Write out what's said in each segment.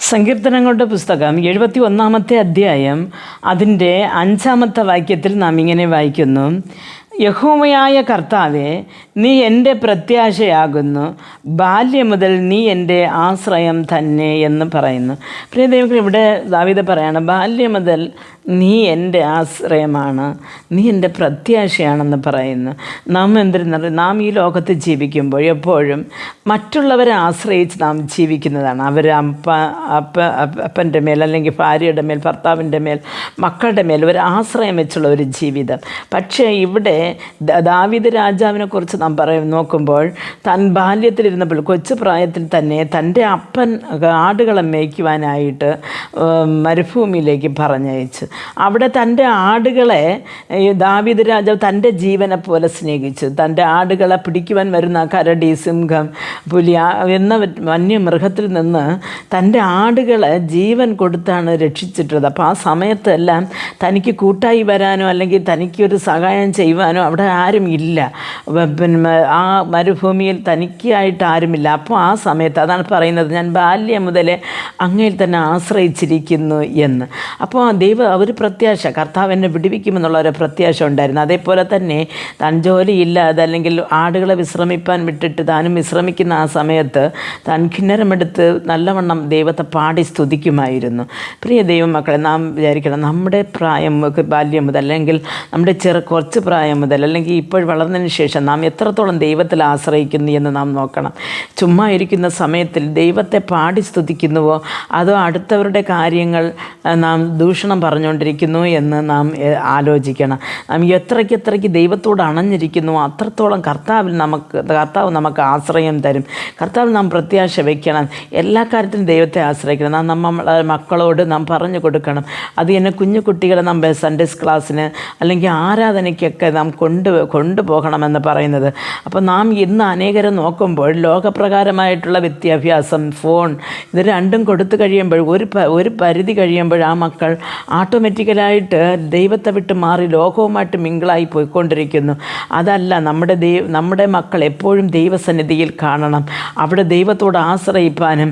സങ്കീർത്തനങ്ങളുടെ പുസ്തകം എഴുപത്തി ഒന്നാമത്തെ അധ്യായം അതിന്റെ അഞ്ചാമത്തെ വാക്യത്തിൽ നാം ഇങ്ങനെ വായിക്കുന്നു. യഹോമയായ കർത്താവെ നീ എന്റെ പ്രത്യാശയാകുന്നു. ബാല്യം മുതൽ നീ എന്റെ ആശ്രയം തന്നെ എന്ന് പറയുന്നു. പ്രിയ ദൈവങ്ങൾ ഇവിടെ ദാവിത പറയാണ് ബാല്യം മുതൽ നീ എന്റെ ആശ്രയമാണ്. നീ എന്റെ പ്രത്യാശയാണെന്ന് പറയുന്നു. നാം എന്തിരുന്നത് നാം ഈ ലോകത്ത് ജീവിക്കുമ്പോൾ എപ്പോഴും മറ്റുള്ളവരെ ആശ്രയിച്ച് നാം ജീവിക്കുന്നതാണ്. അവർ അപ്പ അപ്പ അപ്പ- അപ്പന്റെ മേൽ അല്ലെങ്കിൽ ഭാര്യയുടെ മേൽ ഭർത്താവിന്റെ മേൽ മക്കളുടെ മേൽ ഒരു ആശ്രയം വെച്ചുള്ള ഒരു ജീവിതം. പക്ഷേ ഇവിടെ ദാവിദ് ദാവീദ് രാജാവിനെ കുറിച്ച് നാം പറയും നോക്കുമ്പോൾ താൻ ബാല്യത്തിലിരുന്നപ്പോൾ കൊച്ചു പ്രായത്തിൽ തന്നെ തന്റെ അപ്പൻ ആടുകളെ മേയ്ക്കുവാനായിട്ട് മരുഭൂമിയിലേക്ക് പറഞ്ഞയച്ചു. അവിടെ തന്റെ ആടുകളെ ദാവിദ് രാജാവ് തന്റെ ജീവനെ പോലെ സ്നേഹിച്ചു. തന്റെ ആടുകളെ പിടിക്കുവാൻ വരുന്ന കരടി സിംഹം പുലി എന്ന വന്യമൃഗത്തിൽ നിന്ന് തന്റെ ആടുകളെ ജീവൻ കൊടുത്താണ് രക്ഷിച്ചിട്ടുള്ളത്. അപ്പോൾ ആ സമയത്തെല്ലാം തനിക്ക് കൂട്ടായി വരാനോ അല്ലെങ്കിൽ തനിക്കൊരു സഹായം ചെയ്യുവാനോ അവിടെ ആരും ഇല്ല. പിന്നെ ആ മരുഭൂമിയിൽ തനിക്കായിട്ട് ആരുമില്ല. അപ്പോൾ ആ സമയത്ത് അതാണ് പറയുന്നത് ഞാൻ ബാല്യം മുതലേ അങ്ങയിൽ തന്നെ ആശ്രയിച്ചിരിക്കുന്നു എന്ന്. അപ്പോൾ ദൈവ ഒരു പ്രത്യാശ. കർത്താവ് എന്നെ വിടുവിക്കുമെന്നുള്ള ഒരു പ്രത്യാശ ഉണ്ടായിരുന്നു. അതേപോലെ തന്നെ താൻ ജോലിയില്ലാതെ അല്ലെങ്കിൽ ആടുകളെ വിശ്രമിപ്പാൻ വിട്ടിട്ട് താനും വിശ്രമിക്കുന്ന ആ സമയത്ത് താൻ കിന്നരമെടുത്ത് നല്ലവണ്ണം ദൈവത്തെ പാടി സ്തുതിക്കുമായിരുന്നു. പ്രിയ ദൈവമക്കളെ നാം വിചാരിക്കണം നമ്മുടെ പ്രായം ബാല്യം മുതൽ അല്ലെങ്കിൽ നമ്മുടെ ചെറു കുറച്ച് പ്രായം മുതൽ അല്ലെങ്കിൽ ഇപ്പോൾ വളർന്നതിന് ശേഷം നാം എത്രത്തോളം ദൈവത്തിൽ ആശ്രയിക്കുന്നു എന്ന് നാം നോക്കണം. ചുമ്മാ ഇരിക്കുന്ന സമയത്തിൽ ദൈവത്തെ പാടി സ്തുതിക്കുന്നുവോ? അതോ അടുത്തവരുടെ കാര്യങ്ങൾ നാം ദൂഷണം പറഞ്ഞുകൊണ്ടിരിക്കുന്നു എന്ന് നാം ആലോചിക്കണം. നാം എത്രയ്ക്ക് എത്രയ്ക്ക് ദൈവത്തോട് അണഞ്ഞിരിക്കുന്നു അത്രത്തോളം കർത്താവിൽ നമുക്ക് കർത്താവ് നമുക്ക് ആശ്രയം തരും. കർത്താവിൽ നാം പ്രത്യാശ വയ്ക്കണം എല്ലാ കാര്യത്തിലും ദൈവത്തെ ആശ്രയിക്കണം. നാം നമ്മളെ മക്കളോട് നാം പറഞ്ഞു കൊടുക്കണം. അത് എന്നെ കുഞ്ഞു കുട്ടികളെ നാം സൺഡേസ് ക്ലാസ്സിന് അല്ലെങ്കിൽ ആരാധനയ്ക്കൊക്കെ നാം കൊണ്ട് കൊണ്ടുപോകണമെന്ന് പറയുന്നത്. അപ്പോൾ നാം ഇന്ന് അനേകരെ നോക്കുമ്പോൾ ലോകപ്രകാരമായിട്ടുള്ള വിദ്യാഭ്യാസം ഫോൺ ഇത് രണ്ടും കൊടുത്തു കഴിയുമ്പോൾ ഒരു ഒരു പരിധി കഴിയുമ്പോൾ ആ മക്കൾ ഓട്ടോമാറ്റിക്കലായിട്ട് ദൈവത്തെ വിട്ട് മാറി ലോകവുമായിട്ട് മിങ്കിളായി പോയിക്കൊണ്ടിരിക്കുന്നു. അതല്ല നമ്മുടെ ദൈവ നമ്മുടെ മക്കൾ എപ്പോഴും ദൈവസന്നിധിയിൽ കാണണം. അവിടെ ദൈവത്തോട് ആശ്രയിപ്പാനും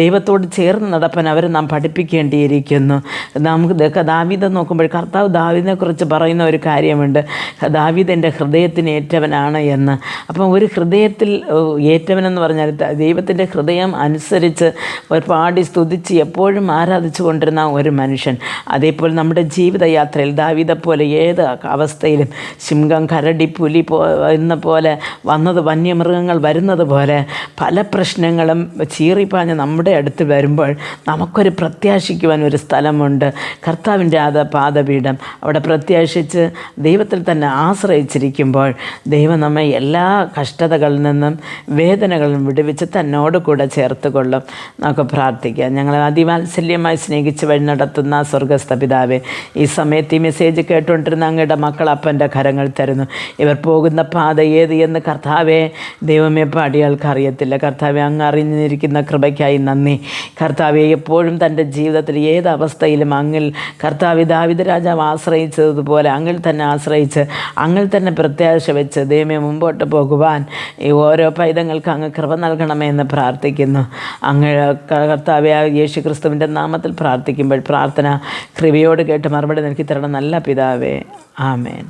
ദൈവത്തോട് ചേർന്ന് നടപ്പാൻ അവരെ നാം പഠിപ്പിക്കേണ്ടിയിരിക്കുന്നു. നമുക്ക് ദാവിത നോക്കുമ്പോൾ കർത്താവ് ദാവിദിനെക്കുറിച്ച് പറയുന്ന ഒരു കാര്യമുണ്ട്. ദാവീദ് എന്റെ ഹൃദയത്തിന് ഏറ്റവനാണ് എന്ന്. അപ്പം ഒരു ഹൃദയത്തിൽ ഏറ്റവനെന്ന് പറഞ്ഞാൽ ദൈവത്തിന്റെ ഹൃദയം അനുസരിച്ച് പാടി സ്തുതിച്ച് എപ്പോഴും ആരാധിച്ചു കൊണ്ടിരുന്ന ഒരു മനുഷ്യൻ. അതേപോലെ നമ്മുടെ ജീവിതയാത്രയിൽ ദാവീദെ പോലെ ഏത് അവസ്ഥയിലും സിംഹം കരടി പുലി പോ എന്ന പോലെ വന്നത് വന്യമൃഗങ്ങൾ വരുന്നത് പോലെ പല പ്രശ്നങ്ങളും ചീറിപ്പാഞ്ഞ് നമ്മുടെ അടുത്ത് വരുമ്പോൾ നമുക്കൊരു പ്രത്യാശിക്കുവാൻ ഒരു സ്ഥലമുണ്ട്. കർത്താവിന്റെ ആദ പാദപീഠം അവിടെ പ്രത്യാശിച്ച് ദൈവത്തിൽ തന്നെ ആശ്രയിച്ചിരിക്കുമ്പോൾ ദൈവം നമ്മെ എല്ലാ കഷ്ടതകളിൽ നിന്നും വേദനകളിൽ നിന്നും വിടുവിച്ച് തന്നോട് കൂടെ ചേർത്ത് കൊള്ളും നമുക്ക് പ്രാർത്ഥിക്കാം. ഞങ്ങളെ അതിവാത്സല്യമായി സ്നേഹിച്ച് വഴി നടത്തുന്ന സ്വർഗസ്ഥ പിതാവേ ഈ സമയത്ത് ഈ മെസ്സേജ് കേട്ടുകൊണ്ടിരുന്ന അങ്ങയുടെ മക്കൾ അപ്പന്റെ കരങ്ങൾ തരുന്നു. ഇവർ പോകുന്ന പാത ഏത് എന്ന് കർത്താവെ ദൈവമേ പാടിയാൾക്ക് അറിയത്തില്ല. കർത്താവെ അങ്ങ് അറിഞ്ഞിരിക്കുന്ന കൃപയ്ക്കായി നന്ദി. കർത്താവെ എപ്പോഴും തന്റെ ജീവിതത്തിൽ ഏത് അവസ്ഥയിലും അങ്ങിൽ കർത്താവ് ദാവിദ രാജാവ് ആശ്രയിച്ചതുപോലെ അങ്ങിൽ തന്നെ ആശ്രയിച്ച് അങ്ങിൽ തന്നെ പ്രത്യാശ വെച്ച് ദൈവമേ മുമ്പോട്ട് പോകുവാൻ ഈ ഓരോ പൈതങ്ങൾക്ക് അങ്ങ് കൃപ നൽകണമേ എന്ന് പ്രാർത്ഥിക്കുന്നു. അങ്ങ് കർത്താവെ യേശു ക്രിസ്തുവിന്റെ നാമത്തിൽ പ്രാർത്ഥിക്കുമ്പോൾ പ്രാർത്ഥന കൃപയോട് കേട്ട് മറുപടി നൽകി തരണം നല്ല പിതാവേ. ആമേൻ.